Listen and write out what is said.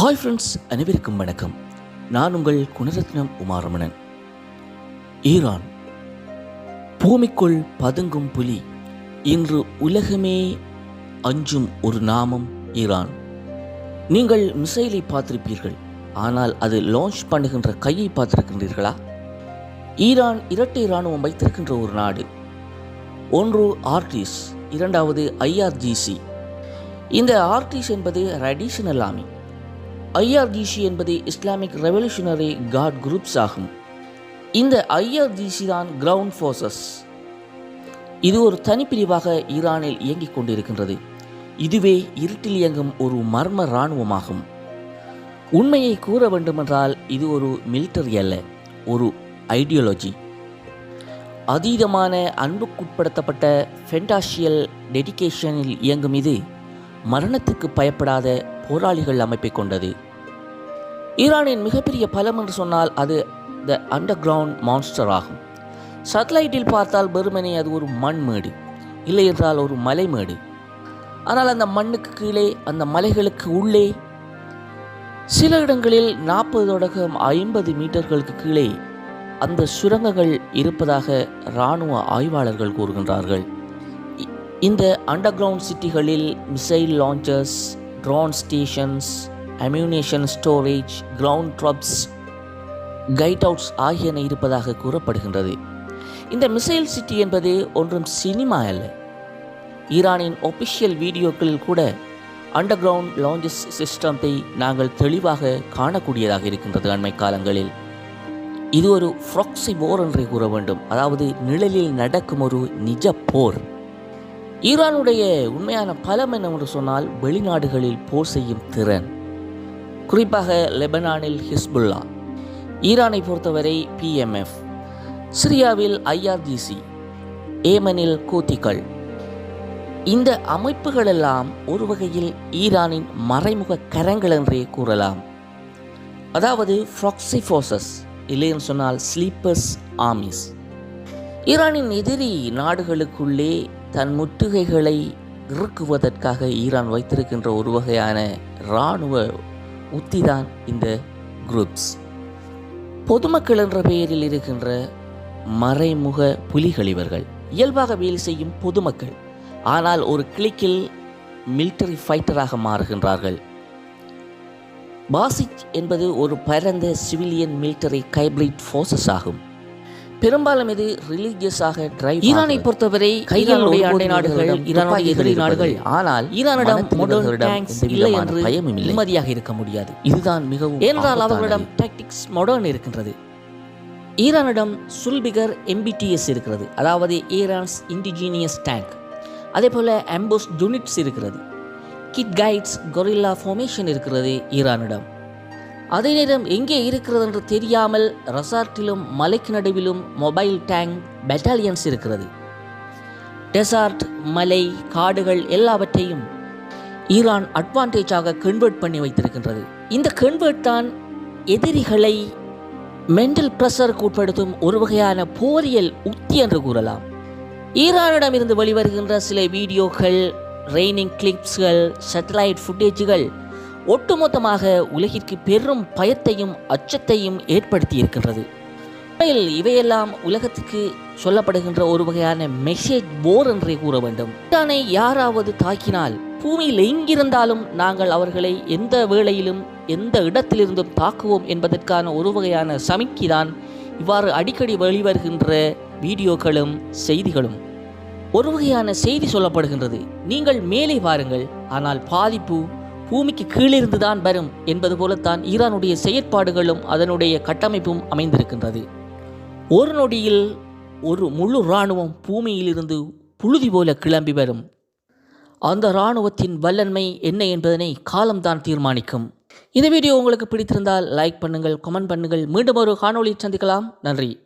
Hi friends அனைவருக்கும் வணக்கம். நான் உங்கள் குணரத்னம் உமாரமணன். ஈரான். பூமிக்குள் பதுங்கும் புலி. இன்று உலகமே அஞ்சும் ஒரு நாமம் ஈரான். நீங்கள் மிசைலை பார்த்திருப்பீர்கள். ஆனால் அது லான்ச் பண்ணுகின்ற கையை பார்த்திருக்கின்றீர்களா? ஈரான் இரட்டை இராணுவம் வைத்திருக்கின்ற ஒரு நாடு. ஒன்று ஆர்டிஸ் இரண்டாவது ஐஆர்ஜிசி இந்த ஆர்டிஸ் என்பது ரடிஷனல் ஆர்மி ஐஆர்ஜிசி என்பது இஸ்லாமிக் ரெவல்யூஷனரி காட் குரூப்ஸ் ஆகும். இந்த ஐஆர்ஜிசி தான் கிரவுண்ட் ஃபோர்ஸஸ் இது ஒரு தனிப்பிரிவாக ஈரானில் இயங்கிக் கொண்டிருக்கின்றது. இதுவே இருட்டில் இயங்கும் ஒரு மர்ம இராணுவமாகும். உண்மையை கூற வேண்டுமென்றால் இது ஒரு மிலிட்டரி அல்ல ஒரு ஐடியாலஜி அதீதமான அன்புக்குட்படுத்தப்பட்ட ஃபென்டாஷியல் டெடிகேஷனில் இயங்கும் இது மரணத்துக்கு பயப்படாத போராளிகள் அமைப்பை கொண்டது. ஈரானின் மிகப்பெரிய பலம் என்று சொன்னால் அது த அண்டர் கிரவுண்ட் மான்ஸ்டர் ஆகும். சேட்டலைட்டில் பார்த்தால் வெறுமனே அது ஒரு மண் மேடு இல்லை என்றால் ஒரு மலை மேடு. ஆனால் அந்த மண்ணுக்கு கீழே அந்த மலைகளுக்கு உள்ளே சில இடங்களில் நாற்பது தொடக்கம் ஐம்பது மீட்டர்களுக்கு கீழே அந்த சுரங்கங்கள் இருப்பதாக இராணுவ ஆய்வாளர்கள் கூறுகின்றார்கள். இந்த underground சிட்டிகளில் missile launchers drone stations ammunition storage ground troops hideouts ஆகியன இருப்பதாக கூறப்படுகின்றது. இந்த மிசைல் சிட்டி என்பது ஒன்றும் சினிமா அல்ல. ஈரானின் ஒபிஷியல் வீடியோக்களில் கூட அண்டர் கிரவுண்ட் லாஞ்சஸ் சிஸ்டத்தை நாங்கள் தெளிவாக காணக்கூடியதாக இருக்கின்றது அண்மை காலங்களில். இது ஒரு ஃப்ராக்ஸி போர் என்றே கூற வேண்டும். அதாவது நிழலில் நடக்கும் ஒரு நிஜ போர். ஈரானுடைய உண்மையான பலம் என்னவென்று சொன்னால் வெளிநாடுகளில் போர் செய்யும் திறன். குறிப்பாக லெபனானில் ஹிஸ்புல்லா ஈரானை பொறுத்தவரை பிஎம்எஃப் சிரியாவில் ஐஆர்ஜிசி ஏமனில் கூத்திகள். இந்த அமைப்புகளெல்லாம் ஒரு வகையில் ஈரானின் மறைமுக கரங்கள் என்றே கூறலாம். அதாவது ஃப்ராக்ஸி ஃபோர்ஸஸ் இல்லைன்னு சொன்னால் ஸ்லீப்பர்ஸ் ஆர்மிஸ் ஈரானின் எதிரி நாடுகளுக்குள்ளே தன் முற்றுகைகளை இறுக்குவதற்காக ஈரான் வைத்திருக்கின்ற ஒரு வகையான இராணுவ உத்திதான் இந்த குரூப்ஸ் பொதுமக்கள் என்ற பெயரில் இருக்கின்ற மறைமுக புலிகள் இவர்கள் இயல்பாக வேலை செய்யும் பொதுமக்கள். ஆனால் ஒரு கிளிக்கில் மிலிட்டரி ஃபைட்டராக மாறுகின்றார்கள். பாசிச் என்பது ஒரு பரந்த சிவிலியன் மிலிட்டரி ஹைபிரிட் ஃபோர்ஸஸ் ஆகும். பெரும்பாலும் இது ரிலீஜியஸாக டிரைவ் ஈரானை பொறுத்தவரை கைகளுடைய அண்டை நாடுகள் ஈரானுடைய எதிரி நாடுகள். ஆனால் ஈரானிடம் modern tanks இல்லை என்று பயமும் நிம்மதியாக இருக்க முடியாது. இதுதான் மிகவும் ஏனென்றால் அவர்களிடம் டாக்டிக்ஸ் மாடர்ன் இருக்கின்றது. ஈரானிடம் சுல்பிகர் எம்பிடிஎஸ் இருக்கிறது. அதாவது ஈரான்ஸ் இண்டிஜீனியஸ் டேங்க் அதே போல் அம்போஸ் யூனிட்ஸ் இருக்கிறது. கிட் கைட்ஸ் கொரில்லா ஃபார்மேஷன் இருக்கிறது ஈரானிடம். அதே நேரம் எங்கே இருக்கிறது என்று தெரியாமல் ரெசார்ட்டிலும் மலைக்கு நடுவிலும் மொபைல் டேங்க் பெட்டாலியன்ஸ் இருக்கிறது. டெசார்ட் மலை காடுகள் எல்லாவற்றையும் ஈரான் அட்வான்டேஜாக கன்வெர்ட் பண்ணி வைத்திருக்கின்றது. இந்த கன்வெர்ட் தான் எதிரிகளை மென்டல் ப்ரெஷருக்கு உட்படுத்தும் ஒரு வகையான போரியல் உத்தி என்று கூறலாம். ஈரானிடமிருந்து வெளிவருகின்ற சில வீடியோக்கள் ரெய்னிங் கிளிப்ஸ்கள் சேட்டலைட் ஃபுட்டேஜுகள் ஒட்டுமொத்தமாக உலகிற்கு பெரும் பயத்தையும் அச்சத்தையும் ஏற்படுத்தி இருக்கின்றது உண்மையில் இவையெல்லாம் உலகத்துக்கு சொல்லப்படுகின்ற ஒரு வகையான மெசேஜ் போர் என்றே கூற வேண்டும். தானே யாராவது தாக்கினால் பூமியில் எங்கிருந்தாலும் நாங்கள் அவர்களை எந்த வேளையிலும் எந்த இடத்திலிருந்தும் தாக்குவோம் என்பதற்கான ஒரு வகையான சமிக்கைதான் இவ்வாறு அடிக்கடி வெளிவருகின்ற வீடியோக்களும் செய்திகளும். ஒரு வகையான செய்தி சொல்லப்படுகின்றது. நீங்கள் மேலே வாருங்கள். ஆனால் பாதிப்பு பூமிக்கு கீழிருந்து தான் வரும் என்பது போலத்தான் ஈரானுடைய செயற்பாடுகளும் அதனுடைய கட்டமைப்பும் அமைந்திருக்கின்றது. ஒரு நொடியில் ஒரு முழு இராணுவம் பூமியிலிருந்து புழுதி போல கிளம்பி வரும். அந்த இராணுவத்தின் வல்லன்மை என்ன என்பதனை காலம்தான் தீர்மானிக்கும். இந்த வீடியோ உங்களுக்கு பிடித்திருந்தால் லைக் பண்ணுங்கள் கமெண்ட் பண்ணுங்கள். மீண்டும் ஒரு காணொளி சந்திக்கலாம். நன்றி.